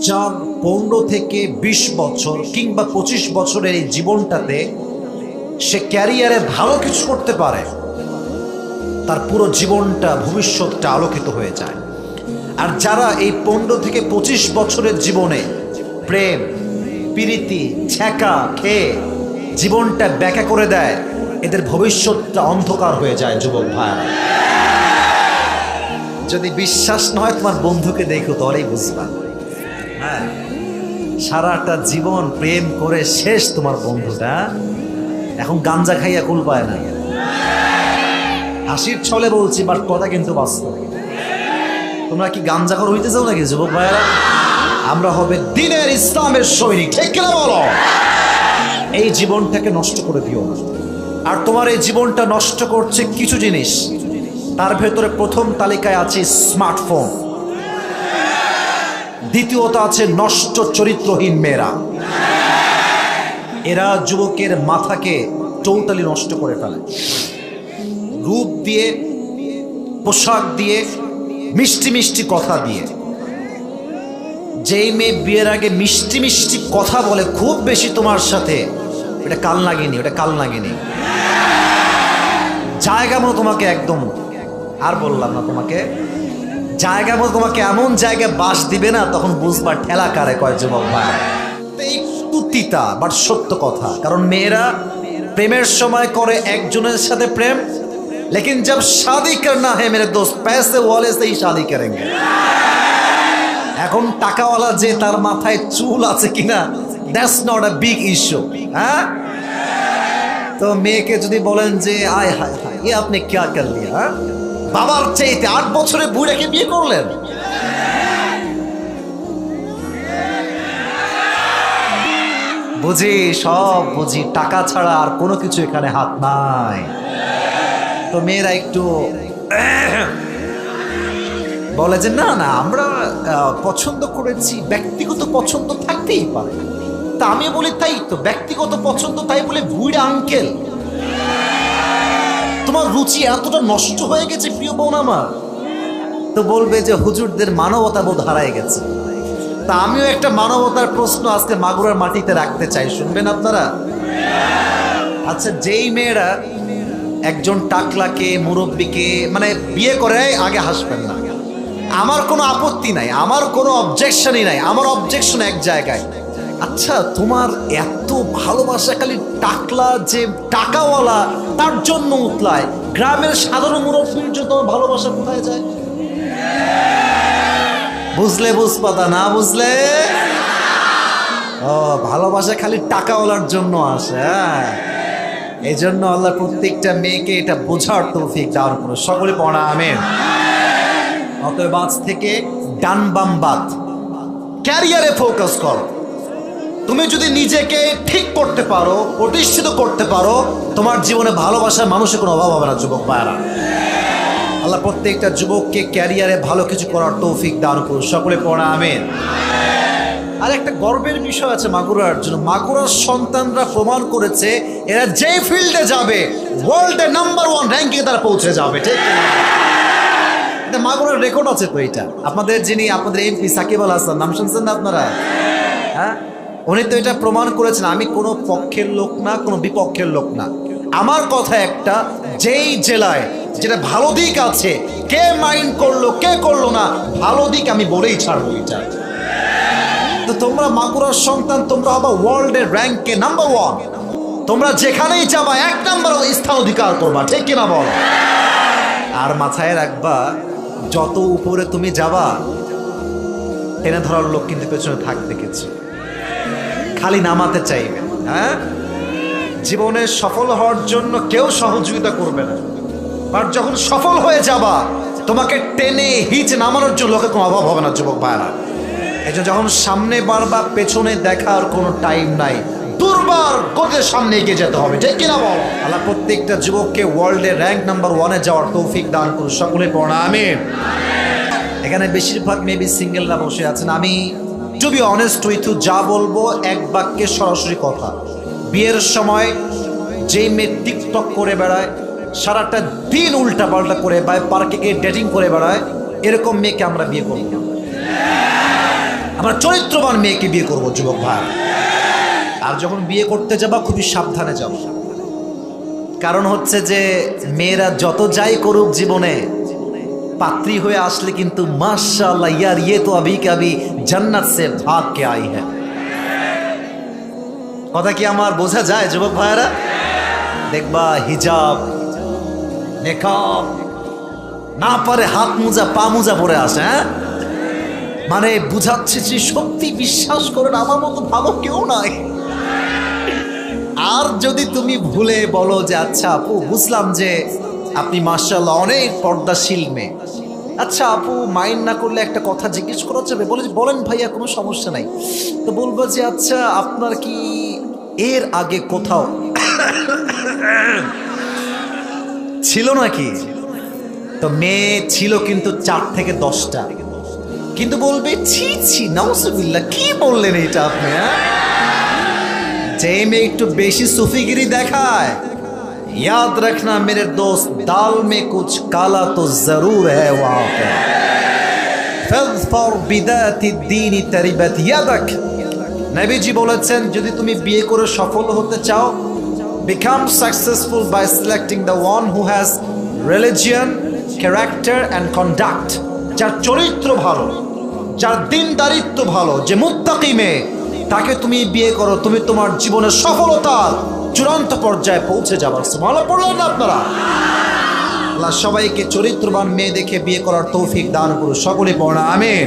যার পনেরো থেকে বিশ বছর কিংবা পঁচিশ বছরের এই জীবনটাতে সে ক্যারিয়ারে ভালো কিছু করতে পারে। তার পুরো জীবনটা, ভবিষ্যৎটা আলোকিত হয়ে যায়। আর যারা এই পনেরো থেকে পঁচিশ বছরের জীবনে প্রেম, প্রীতি, ছ্যাঁকা, খেয়ে জীবনটা ব্যাখ্যা করে দেয়, এদের ভবিষ্যৎটা অন্ধকার হয়ে যায়, যুবক ভাইরা যদি বিশ্বাস নয় তোমার বন্ধুকে দেখো, তাহলেই বুঝবা। সারাটা জীবন প্রেম করে শেষ তোমার বন্ধুটা। এখন গাঞ্জা খাইয়া কুল পায় না। হাসির ছলে বলছি বাট কথা কিন্তু বাস্তব। তোমরা কি গাঞ্জাখর হইতে চাও নাকি, যুবক ভাইয়েরা? আমরা হবে দিনের ইসলামের সৈনিক, ঠিক কিনা বলো? এই জীবনটাকে নষ্ট করে দিও না। আর তোমার এই জীবনটা নষ্ট করছে কিছু জিনিস। তার ভেতরে প্রথম তালিকায় আছে স্মার্টফোন দ্বিতীয়ত আছে নষ্ট চরিত্রহীন মেয়েরা। এরা যুবকের মাথাকে টোটালি নষ্ট করে ফেলে। রূপ দিয়ে, পোশাক দিয়ে, মিষ্টি মিষ্টি কথা দিয়ে। যেই মেয়ে বিয়ের আগে মিষ্টি মিষ্টি কথা বলে, খুব বেশি তোমার সাথে, এটা কাল লাগেনি ওটা কাল লাগেনি জায়গা মতো তোমাকে একদম, আর বললাম না তোমাকে জায়গা বল তোমাকে এমন জায়গায় বাস দিবে না, তখন বুঝবার ঠেলা কারে কয়েকজন যুবক ভাই। একটু তিতা বাট সত্য কথা, কারণ মেয়েরা প্রেমের সময় করে একজনের সাথে প্রেম, লেকিন জব শাদি করনা হে মেরে দোস্ত, পেসে ওয়ালে সেই শাদি করেঙ্গে। এখন টাকাওয়ালা যে তার মাথায় চুল আছে কিনা that's not a big issue হ্যাঁ? তো মেয়েকে যদি বলেন যে, আয়, হায় হায় আপনি ক্যা করলি হ্যাঁ? বাবার চাইতে আট বছরে বুড়াকে বিয়ে করলেন? বুঝি, সব বুঝি, টাকা ছাড়া আর কোনো কিছু এখানে হাত নাই। তো মেয়েরা একটু বলে যে না না, আমরা পছন্দ করেছি, ব্যক্তিগত পছন্দ থাকতেই পারে। তা আমি বলি, তাই তো, ব্যক্তিগত পছন্দ তাই বলে বুড়া আঙ্কেল তোমার রুচি এতটা নষ্ট হয়ে গেছে, প্রিয় বোন আমার। তো বলবে যে হুজুরদের মানবতা বোধ হারায় গেছে। তা আমিও একটা মানবতার প্রশ্ন আজকে মাগুরার মাটিতে রাখতে চাই, শুনবেন আপনারা? আচ্ছা যেই মেয়েরা একজন টাকলাকে, মুরব্বীকে মানে বিয়ে করে, আগে হাসবেন না। আমার কোনো আপত্তি নাই, আমার কোনো অবজেকশনই নাই, আমার অবজেকশন এক জায়গায়। আচ্ছা তোমার এত ভালোবাসা খালি টাকলা যে টাকাওয়ালা, তার জন্য উতলায়। গ্রামের সাধারণ মুরব্বীর জন্য তোমার ভালোবাসা কোথায় যায়? বুঝলে বুঝপাতা, না বুঝলে? ও, ভালোবাসা খালি টাকাওয়ালার জন্য আসে হ্যাঁ। এই জন্য আল্লাহ প্রত্যেকটা মেয়েকে এটা বোঝার তৌফিক দান করো সকলে পড়া, আমেন। অতএব আজ থেকে ডান বাম বাদ। ক্যারিয়ারে ফোকাস করো। তুমি যদি নিজেকে ঠিক করতে পারো, প্রতিষ্ঠিত করতে পারো, তোমার জীবনে ভালোবাসার মানুষের কোনো অভাব হবে না, যুবক ভাইয়ারা। আল্লাহ প্রত্যেকটা যুবককে ক্যারিয়ারে ভালো কিছু করার তৌফিক দান করুন। সকলে পড়া, আমেন। আর একটা গর্বের বিষয় আছে মাগুরার জন্য। মাগুরার সন্তানরা প্রমাণ করেছে, এরা যে ফিল্ডে যাবে ওয়ার্ল্ডে নাম্বার ওয়ান র্যাঙ্কিং তারা পৌঁছে যাবে, ঠিক এটা মাগুরার রেকর্ড আছে তো এটা। আপনাদের যিনি, আপনাদের এমপি সাকিব আল হাসান, নাম শুনছেন না আপনারা? হ্যাঁ? উনি তো এটা প্রমাণ করেছেন, আমি কোনো পক্ষের লোক না, কোনো বিপক্ষের লোক না। আমার কথা একটা, যেই জেলায় যেটা ভালো দিক আছে, কে মাইন্ড করল, কে করল না, ভালো দিক আমি বলেই ছাড়বো এটা। তো তোমরা মাগুরার সন্তান, তোমরা হবা ওয়ার্ল্ডের র্যাঙ্কে নাম্বার ওয়ান তোমরা যেখানেই যাবা, এক নাম্বার স্থান অধিকার করবা, ঠিক কিনা বল? আর মাথায় রাখবা, যত উপরে তুমি যাবা টেনে ধরার লোক কিন্তু পেছনে থাকবে কিছু খালি নামাতে চাইবে হ্যাঁ? জীবনে সফল হওয়ার জন্য কেউ সহযোগিতা করবে না। আর যখন সফল হয়ে যাবা, তোমাকে টেনে হিচ নামানোর জন্য লোকের কোনো অভাব হবে না, যুবক ভাইরা এই যখন সামনে বারবার পেছনে দেখার কোনো টাইম নাই। দুর্বার গতির সামনে এগিয়ে যেতে হবে, ঠিক কিনা বল? আল্লাহ প্রত্যেকটা যুবককে ওয়ার্ল্ডে র্যাঙ্ক নাম্বার ওয়ানে যাওয়ার তৌফিক দান করুন সকলে পড়া আমি এখানে বেশিরভাগ মেবি সিঙ্গেলরা বসে আছেন, আমি to be honest with you যা বলব এক বাক্যে সরাসরি কথা। বিয়ের সময় যেই মেয়ে টিকটক করে বেড়ায়, সারাটা দিন উল্টা পাল্টা করে বা পার্কে গিয়ে ডেটিং করে বেড়ায়, এরকম মেয়েকে আমরা বিয়ে করব। আমরা চরিত্রবান মেয়েকে বিয়ে করব, যুবক ভাই। আর যখন বিয়ে করতে যাবা, খুবই সাবধানে যাব কারণ হচ্ছে যে, মেয়েরা যত যাই করুক জীবনে পাত্রী হয়ে আসলে কিন্তু মাশাআল্লাহ, ইয়ার ইয়ে তো আবি কাবি জান্নাত সে ভাগ কে আই হ্যাঁ কথা কি আমার বোঝা যায়, যুবক ভাইয়েরা? দেখবা হিজাব মেকআপ না পারে হাত মোজা, পা মোজা পরে আসে হ্যাঁ? মানে বুঝাচ্ছে যে সত্যি বিশ্বাস করেন, আমার মতো ভালো কেউ নাই। আর যদি তুমি ভুলে বলো যে আচ্ছা আপু, বুঝলাম যে আপনি মার্শাল্লাহ অনেক পর্দাশীল মেয়ে। আচ্ছা আপু, মাইন্ড না করলে একটা কথা জিজ্ঞেস করা যাবে? বলে বলেন ভাইয়া, কোনো সমস্যা নাই। তো বলব যে আচ্ছা আপনার কি এর আগে কোথাও ছিল নাকি? তো মেয়ে ছিল কিন্তু চার থেকে দশটা। কিন্তু বলবে, ছি ছি নাউসুবিল্লাহ কি বললেন এটা আপনি হ্যাঁ? যে মেয়ে একটু বেশি সুফিগিরি দেখায় याद रखना मेरे दोस्त, दाल में कुछ काला तो जरूर है वहां पर বলেছেন যদি তুমি বিয়ে করে সফল হতে চাও become successful by selecting the one who character and conduct চরিত্র ভালো, যার দিনদারিত্ব ভালো, যে মুক্তি মেয়ে তাকে তুমি বিয়ে করো, তুমি তোমার জীবনের সফলতা চূড়ান্ত পর্যায়ে পৌঁছে যাবার ভালো পড়লেন না আপনারা? আল্লাহ সবাইকে চরিত্রবান মেয়ে দেখে বিয়ে করার তৌফিক দান করুন, সকলে পড়া, আমিন।